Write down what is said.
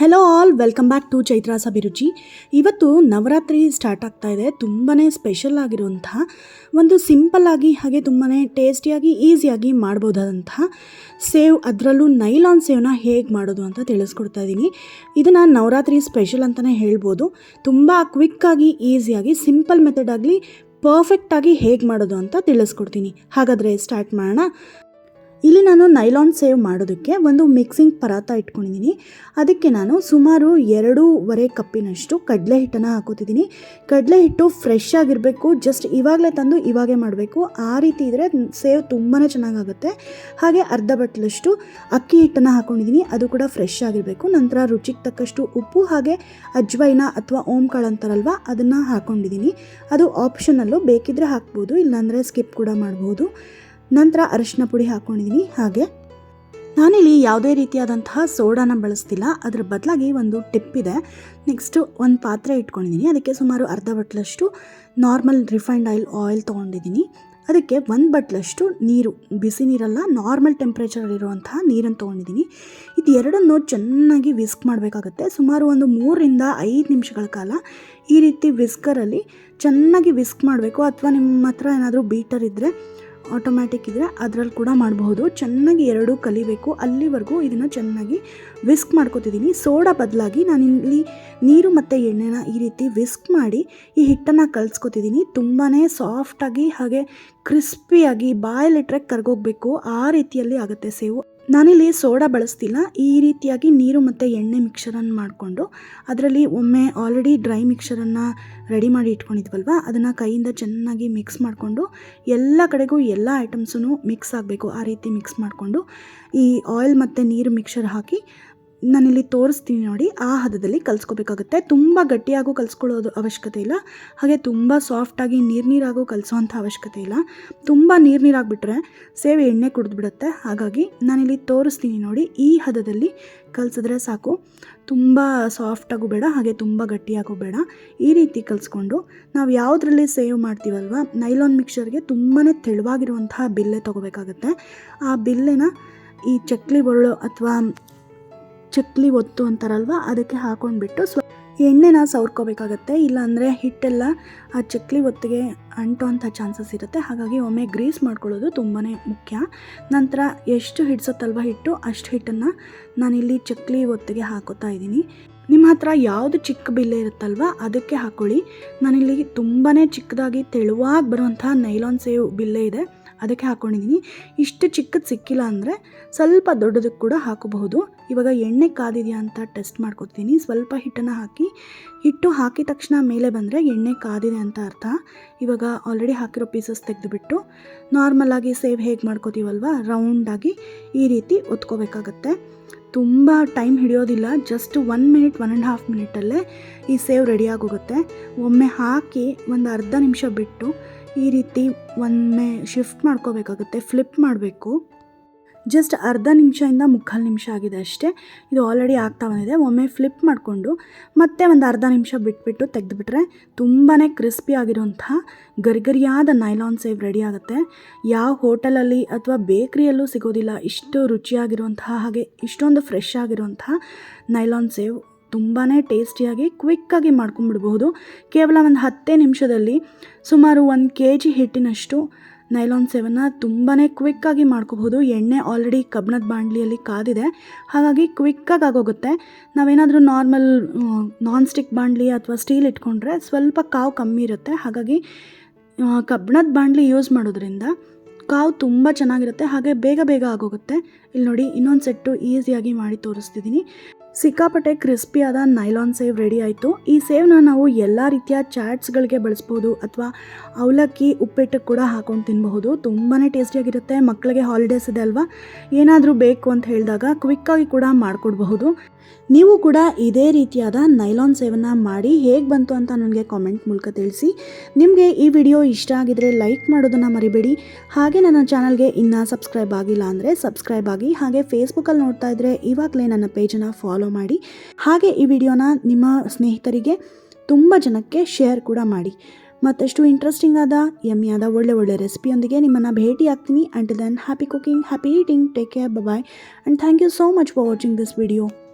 Hello all welcome back to Chaitra's Abhiruchi ಇವತ್ತು Navratri start ಆಗ್ತಾ ಇದೆ. ತುಂಬಾ ಸ್ಪೆಷಲ್ ಆಗಿರುವಂಥ ಒಂದು ಸಿಂಪಲ್ ಆಗಿ, ಹಾಗೆ ತುಂಬಾ ಟೇಸ್ಟಿಯಾಗಿ ಈಸಿಯಾಗಿ ಮಾಡ್ಬೋದಾದಂಥ ಸೇವ್, ಅದರಲ್ಲೂ ನೈಲಾನ್ ಸೇವ್ನ ಹೇಗೆ ಮಾಡೋದು ಅಂತ ತಿಳಿಸ್ಕೊಡ್ತಾ ಇದ್ದೀನಿ ಇದನ್ನು ನವರಾತ್ರಿ ಸ್ಪೆಷಲ್ ಅಂತಲೇ ಹೇಳ್ಬೋದು. ತುಂಬ ಕ್ವಿಕ್ಕಾಗಿ ಈಸಿಯಾಗಿ ಸಿಂಪಲ್ ಮೆಥಡ್ ಆಗಲಿ ಪರ್ಫೆಕ್ಟಾಗಿ ಹೇಗೆ ಮಾಡೋದು ಅಂತ ತಿಳಿಸ್ಕೊಡ್ತೀನಿ. ಹಾಗಾದರೆ ಸ್ಟಾರ್ಟ್ ಮಾಡೋಣ. ಇಲ್ಲಿ ನಾನು ನೈಲಾನ್ ಸೇವ್ ಮಾಡೋದಕ್ಕೆ ಒಂದು ಮಿಕ್ಸಿಂಗ್ ಪರಾತ ಇಟ್ಕೊಂಡಿದ್ದೀನಿ. ಅದಕ್ಕೆ ನಾನು ಸುಮಾರು ಎರಡೂವರೆ ಕಪ್ಪಿನಷ್ಟು ಕಡಲೆ ಹಿಟ್ಟನ್ನು ಹಾಕೋತಿದ್ದೀನಿ. ಕಡಲೆ ಹಿಟ್ಟು ಫ್ರೆಶ್ ಆಗಿರಬೇಕು ಜಸ್ಟ್ ಇವಾಗಲೇ ತಂದು ಇವಾಗೇ ಮಾಡಬೇಕು. ಆ ರೀತಿ ಇದ್ದರೆ ಸೇವ್ ತುಂಬಾ ಚೆನ್ನಾಗಾಗುತ್ತೆ. ಹಾಗೆ ಅರ್ಧ ಬಟ್ಲಷ್ಟು ಅಕ್ಕಿ ಹಿಟ್ಟನ್ನು ಹಾಕೊಂಡಿದ್ದೀನಿ. ಅದು ಕೂಡ ಫ್ರೆಶ್ ಆಗಿರಬೇಕು. ನಂತರ ರುಚಿಗೆ ತಕ್ಕಷ್ಟು ಉಪ್ಪು, ಹಾಗೆ ಅಜ್ವೈನ ಅಥವಾ ಓಂಕಾಳು ಅಂತಾರಲ್ವ, ಅದನ್ನು ಹಾಕ್ಕೊಂಡಿದ್ದೀನಿ ಅದು ಆಪ್ಷನಲ್ಲು ಬೇಕಿದ್ದರೆ ಹಾಕ್ಬೋದು, ಇಲ್ಲಾಂದರೆ ಸ್ಕಿಪ್ ಕೂಡ ಮಾಡ್ಬೋದು. ನಂತರ ಅರಿಶಿನ ಪುಡಿ ಹಾಕ್ಕೊಂಡಿದ್ದೀನಿ ಹಾಗೆ ನಾನಿಲ್ಲಿ ಯಾವುದೇ ರೀತಿಯಾದಂತಹ ಸೋಡಾನ ಬಳಸ್ತಿಲ್ಲ. ಅದರ ಬದಲಾಗಿ ಒಂದು ಟಿಪ್ ಇದೆ. ನೆಕ್ಸ್ಟು ಒಂದು ಪಾತ್ರೆ ಇಟ್ಕೊಂಡಿದ್ದೀನಿ ಅದಕ್ಕೆ ಸುಮಾರು ಅರ್ಧ ಬಟ್ಲಷ್ಟು ನಾರ್ಮಲ್ ರಿಫೈನ್ಡ್ ಆಯಿಲ್ ಆಯಿಲ್ ತೊಗೊಂಡಿದ್ದೀನಿ ಅದಕ್ಕೆ ಒಂದು ಬಟ್ಲಷ್ಟು ನೀರು, ಬಿಸಿ ನೀರಲ್ಲ, ನಾರ್ಮಲ್ ಟೆಂಪ್ರೇಚರಲ್ಲಿರುವಂತಹ ನೀರನ್ನು ತೊಗೊಂಡಿದ್ದೀನಿ ಇದು ಎರಡನ್ನು ಚೆನ್ನಾಗಿ ವಿಸ್ಕ್ ಮಾಡಬೇಕಾಗುತ್ತೆ. ಸುಮಾರು ಒಂದು ಮೂರರಿಂದ ಐದು ನಿಮಿಷಗಳ ಕಾಲ ಈ ರೀತಿ ವಿಸ್ಕರಲ್ಲಿ ಚೆನ್ನಾಗಿ ವಿಸ್ಕ್ ಮಾಡಬೇಕು. ಅಥವಾ ನಿಮ್ಮ ಹತ್ರ ಏನಾದರೂ ಬೀಟರ್ ಇದ್ದರೆ ಆಟೋಮ್ಯಾಟಿಕ್ ಇದ್ದರೆ ಅದರಲ್ಲಿ ಕೂಡ ಮಾಡಬಹುದು. ಚೆನ್ನಾಗಿ ಎರಡೂ ಕಲಿಬೇಕು. ಅಲ್ಲಿವರೆಗೂ ಇದನ್ನು ಚೆನ್ನಾಗಿ ವಿಸ್ಕ್ ಮಾಡ್ಕೊತಿದ್ದೀನಿ ಸೋಡಾ ಬದಲಾಗಿ ನಾನು ಇಲ್ಲಿ ನೀರು ಮತ್ತು ಎಣ್ಣೆನ ಈ ರೀತಿ ವಿಸ್ಕ್ ಮಾಡಿ ಈ ಹಿಟ್ಟನ್ನು ಕಲಿಸ್ಕೊತಿದ್ದೀನಿ ತುಂಬಾ ಸಾಫ್ಟಾಗಿ ಹಾಗೆ ಕ್ರಿಸ್ಪಿಯಾಗಿ ಬಾಯಲ್ಲಿಟ್ರೆ ಕರ್ಗೋಗ್ಬೇಕು. ಆ ರೀತಿಯಲ್ಲಿ ಆಗುತ್ತೆ ಸೇವು. ನಾನಿಲ್ಲಿ ಸೋಡಾ ಬಳಸ್ತಿಲ್ಲ. ಈ ರೀತಿಯಾಗಿ ನೀರು ಮತ್ತು ಎಣ್ಣೆ ಮಿಕ್ಸರನ್ನು ಮಾಡಿಕೊಂಡು, ಅದರಲ್ಲಿ ಒಮ್ಮೆ ಆಲ್ರೆಡಿ ಡ್ರೈ ಮಿಕ್ಸರನ್ನು ರೆಡಿ ಮಾಡಿ ಇಟ್ಕೊಂಡಿದ್ವಲ್ವ? ಅದನ್ನು ಕೈಯಿಂದ ಚೆನ್ನಾಗಿ ಮಿಕ್ಸ್ ಮಾಡಿಕೊಂಡು, ಎಲ್ಲ ಕಡೆಗೂ ಎಲ್ಲ ಐಟಮ್ಸೂ ಮಿಕ್ಸ್ ಆಗಬೇಕು. ಆ ರೀತಿ ಮಿಕ್ಸ್ ಮಾಡಿಕೊಂಡು, ಈ ಆಯಿಲ್ ಮತ್ತು ನೀರು ಮಿಕ್ಸರ್ ಹಾಕಿ ನಾನಿಲ್ಲಿ ತೋರಿಸ್ತೀನಿ ನೋಡಿ, ಆ ಹದದಲ್ಲಿ ಕಲಿಸ್ಕೋಬೇಕಾಗುತ್ತೆ. ತುಂಬ ಗಟ್ಟಿಯಾಗೂ ಕಲಿಸ್ಕೊಳ್ಳೋದು ಅವಶ್ಯಕತೆ ಇಲ್ಲ. ಹಾಗೆ ತುಂಬ ಸಾಫ್ಟಾಗಿ ನೀರು ನೀರಾಗೂ ಕಲಿಸೋವಂಥ ಅವಶ್ಯಕತೆ ಇಲ್ಲ. ತುಂಬ ನೀರು ನೀರಾಗಿಬಿಟ್ರೆ ಸೇವೆ ಎಣ್ಣೆ ಕುಡಿದ್ಬಿಡುತ್ತೆ. ಹಾಗಾಗಿ ನಾನಿಲ್ಲಿ ತೋರಿಸ್ತೀನಿ ನೋಡಿ, ಈ ಹದದಲ್ಲಿ ಕಲಿಸಿದ್ರೆ ಸಾಕು. ತುಂಬ ಸಾಫ್ಟಾಗೂ ಬೇಡ, ಹಾಗೆ ತುಂಬ ಗಟ್ಟಿಯಾಗೂ ಬೇಡ. ಈ ರೀತಿ ಕಲಿಸ್ಕೊಂಡು ನಾವು ಯಾವುದರಲ್ಲಿ ಸೇವ್ ಮಾಡ್ತೀವಲ್ವ, ನೈಲಾನ್ ಮಿಕ್ಸರ್ಗೆ ತುಂಬಾ ತೆಳುವಾಗಿರುವಂತಹ ಬಿಲ್ಲೆ ತೊಗೋಬೇಕಾಗತ್ತೆ. ಆ ಬಿಲ್ಲೆನ ಈ ಚಕ್ಲಿ ಬರಳು ಅಥವಾ ಚಕ್ಲಿ ಒತ್ತು ಅಂತಾರಲ್ವ? ಅದಕ್ಕೆ ಹಾಕೊಂಡ್ಬಿಟ್ಟು ಸ್ವ ಎಣ್ಣೆನ ಸವರ್ಕೋಬೇಕಾಗತ್ತೆ. ಇಲ್ಲಾಂದರೆ ಹಿಟ್ಟೆಲ್ಲ ಆ ಚಕ್ಲಿ ಒತ್ತಿಗೆ ಅಂಟುವಂಥ ಚಾನ್ಸಸ್ ಇರುತ್ತೆ. ಹಾಗಾಗಿ ಒಮ್ಮೆ ಗ್ರೀಸ್ ಮಾಡ್ಕೊಳ್ಳೋದು ತುಂಬಾ ಮುಖ್ಯ. ನಂತರ ಎಷ್ಟು ಹಿಡ್ಸುತ್ತಲ್ವ ಹಿಟ್ಟು? ಅಷ್ಟು ಹಿಟ್ಟನ್ನು ನಾನಿಲ್ಲಿ ಚಕ್ಲಿ ಒತ್ತಿಗೆ ಹಾಕೋತಾ ಇದ್ದೀನಿ. ನಿಮ್ಮ ಹತ್ರ ಯಾವುದು ಚಿಕ್ಕ ಬಿಲ್ಲೆ ಇರುತ್ತಲ್ವ? ಅದಕ್ಕೆ ಹಾಕ್ಕೊಳ್ಳಿ ನಾನಿಲ್ಲಿ ತುಂಬಾ ಚಿಕ್ಕದಾಗಿ ತೆಳುವಾಗಿ ಬರುವಂಥ ನೈಲಾನ್ ಸೇವ್ ಬಿಲ್ಲೆ ಇದೆ. ಅದಕ್ಕೆ ಹಾಕ್ಕೊಂಡಿದ್ದೀನಿ ಇಷ್ಟು ಚಿಕ್ಕದು ಸಿಕ್ಕಿಲ್ಲ ಅಂದರೆ ಸ್ವಲ್ಪ ದೊಡ್ಡದಕ್ಕೆ ಕೂಡ ಹಾಕಬಹುದು. ಇವಾಗ ಎಣ್ಣೆ ಕಾದಿದೆಯಾ ಅಂತ ಟೆಸ್ಟ್ ಮಾಡ್ಕೊತೀನಿ ಸ್ವಲ್ಪ ಹಿಟ್ಟನ್ನು ಹಾಕಿ, ಹಿಟ್ಟು ಹಾಕಿದ ತಕ್ಷಣ ಮೇಲೆ ಬಂದರೆ ಎಣ್ಣೆ ಕಾದಿದೆ ಅಂತ ಅರ್ಥ. ಇವಾಗ ಆಲ್ರೆಡಿ ಹಾಕಿರೋ ಪೀಸಸ್ ತೆಗೆದುಬಿಟ್ಟು ನಾರ್ಮಲಾಗಿ ಸೇವ್ ಹೇಗೆ ಮಾಡ್ಕೋತೀವಲ್ವ? ರೌಂಡಾಗಿ ಈ ರೀತಿ ಒತ್ಕೋಬೇಕಾಗತ್ತೆ. ತುಂಬ time ಹಿಡಿಯೋದಿಲ್ಲ just one minute one and half ಮಿನಿಟಲ್ಲೇ ಈ ಸೇವ್ ರೆಡಿಯಾಗೋಗುತ್ತೆ ಒಮ್ಮೆ ಹಾಕಿ ಒಂದು ಅರ್ಧ ನಿಮಿಷ ಬಿಟ್ಟು ಈ ರೀತಿ ಒಮ್ಮೆ ಶಿಫ್ಟ್ ಮಾಡ್ಕೋಬೇಕಾಗುತ್ತೆ ಫ್ಲಿಪ್ ಮಾಡಬೇಕು. ಜಸ್ಟ್ ಅರ್ಧ ನಿಮಿಷದಿಂದ ಮುಕ್ಕಾಲು ನಿಮಿಷ ಆಗಿದೆ ಅಷ್ಟೇ. ಇದು ಆಲ್ರೆಡಿ ಆಗ್ತಾ ಬಂದಿದೆ. ಒಮ್ಮೆ ಫ್ಲಿಪ್ ಮಾಡಿಕೊಂಡು ಮತ್ತೆ ಒಂದು ಅರ್ಧ ನಿಮಿಷ ಬಿಟ್ಬಿಟ್ಟು ತೆಗೆದುಬಿಟ್ರೆ ತುಂಬಾ ಕ್ರಿಸ್ಪಿ ಆಗಿರುವಂತಹ ಗರಿಗರಿಯಾದ ನೈಲಾನ್ ಸೇವ್ ರೆಡಿ ಆಗುತ್ತೆ. ಯಾವ ಹೋಟೆಲಲ್ಲಿ ಅಥವಾ ಬೇಕ್ರಿಯಲ್ಲೂ ಸಿಗೋದಿಲ್ಲ, ಇಷ್ಟು ರುಚಿಯಾಗಿರುವಂತಹ ಹಾಗೆ ಇಷ್ಟೊಂದು ಫ್ರೆಶ್ ಆಗಿರುವಂತಹ ನೈಲಾನ್ ಸೇವ್ ತುಂಬಾ ಟೇಸ್ಟಿಯಾಗಿ ಕ್ವಿಕ್ಕಾಗಿ ಮಾಡ್ಕೊಂಡ್ಬಿಡ್ಬಹುದು. ಕೇವಲ ಒಂದು ಹತ್ತೇ ನಿಮಿಷದಲ್ಲಿ ಸುಮಾರು ಒಂದು ಕೆ ಜಿ ಹಿಟ್ಟಿನಷ್ಟು ನೈಲಾನ್ ಸೆವೆನ್ನ ತುಂಬಾ ಕ್ವಿಕ್ಕಾಗಿ ಮಾಡ್ಕೋಬಹುದು. ಎಣ್ಣೆ ಆಲ್ರೆಡಿ ಕಬ್ಬಣದ ಬಾಣಲಿಯಲ್ಲಿ ಕಾದಿದೆ. ಹಾಗಾಗಿ ಕ್ವಿಕ್ಕಾಗಿ ಆಗೋಗುತ್ತೆ. ನಾವೇನಾದರೂ ನಾರ್ಮಲ್ ನಾನ್ ಸ್ಟಿಕ್ ಬಾಣಲಿ ಅಥವಾ ಸ್ಟೀಲ್ ಇಟ್ಕೊಂಡ್ರೆ ಸ್ವಲ್ಪ ಕಾವು ಕಮ್ಮಿ ಇರುತ್ತೆ. ಹಾಗಾಗಿ ಕಬ್ಬಣದ ಬಾಣಲಿ ಯೂಸ್ ಮಾಡೋದ್ರಿಂದ ಕಾವು ತುಂಬ ಚೆನ್ನಾಗಿರುತ್ತೆ. ಹಾಗೆ ಬೇಗ ಬೇಗ ಆಗೋಗುತ್ತೆ. ಇಲ್ಲಿ ನೋಡಿ ಇನ್ನೊಂದು ಸೆಟ್ಟು ಈಸಿಯಾಗಿ ಮಾಡಿ ತೋರಿಸ್ತಿದ್ದೀನಿ ಸಿಕ್ಕಾಪಟ್ಟೆ ಕ್ರಿಸ್ಪಿಯಾದ ನೈಲಾನ್ ಸೇವ್ ರೆಡಿ ಆಯಿತು. ಈ ಸೇವ್ನ ನಾವು ಎಲ್ಲ ರೀತಿಯ ಚಾಟ್ಸ್ಗಳಿಗೆ ಬಳಸ್ಬೋದು ಅಥವಾ ಅವಲಕ್ಕಿ, ಉಪ್ಪಿಟ್ಟು ಕೂಡ ಹಾಕೊಂಡು ತಿನ್ನಬಹುದು ತುಂಬಾ ಟೇಸ್ಟಿಯಾಗಿರುತ್ತೆ. ಮಕ್ಕಳಿಗೆ ಹಾಲಿಡೇಸ್ ಇದೆ ಅಲ್ವಾ? ಏನಾದರೂ ಬೇಕು ಅಂತ ಹೇಳಿದಾಗ ಕ್ವಿಕ್ಕಾಗಿ ಕೂಡ ಮಾಡಿಕೊಡ್ಬಹುದು. ನೀವು ಕೂಡ ಇದೇ ರೀತಿಯಾದ ನೈಲಾನ್ ಸೇವನ್ನ ಮಾಡಿ ಹೇಗೆ ಬಂತು ಅಂತ ನನಗೆ ಕಾಮೆಂಟ್ ಮೂಲಕ ತಿಳಿಸಿ. ನಿಮಗೆ ಈ ವಿಡಿಯೋ ಇಷ್ಟ ಆಗಿದರೆ ಲೈಕ್ ಮಾಡೋದನ್ನು ಮರಿಬೇಡಿ. ಹಾಗೆ ನನ್ನ ಚಾನಲ್ಗೆ ಇನ್ನೂ ಸಬ್ಸ್ಕ್ರೈಬ್ ಆಗಿಲ್ಲ ಅಂದರೆ ಸಬ್ಸ್ಕ್ರೈಬ್ ಆಗಿ ಹಾಗೆ ಫೇಸ್ಬುಕ್ಕಲ್ಲಿ ನೋಡ್ತಾ ಇದ್ದರೆ ಇವಾಗಲೇ ನನ್ನ ಪೇಜನ್ನು ಫಾಲೋ ಮಾಡಿ. ಹಾಗೆ ಈ ವಿಡಿಯೋನ ನಿಮ್ಮ ಸ್ನೇಹಿತರಿಗೆ ತುಂಬ ಜನಕ್ಕೆ ಶೇರ್ ಕೂಡ ಮಾಡಿ. ಮತ್ತಷ್ಟು ಇಂಟ್ರೆಸ್ಟಿಂಗ್ ಆದ ಯಮ್ಮಿಯಾದ ಒಳ್ಳೆ ಒಳ್ಳೆ ರೆಸಿಪಿಯೊಂದಿಗೆ ನಿಮ್ಮನ್ನು ಭೇಟಿ ಆಗ್ತೀನಿ. And then happy cooking happy eating take care bye and thank you so much for watching this video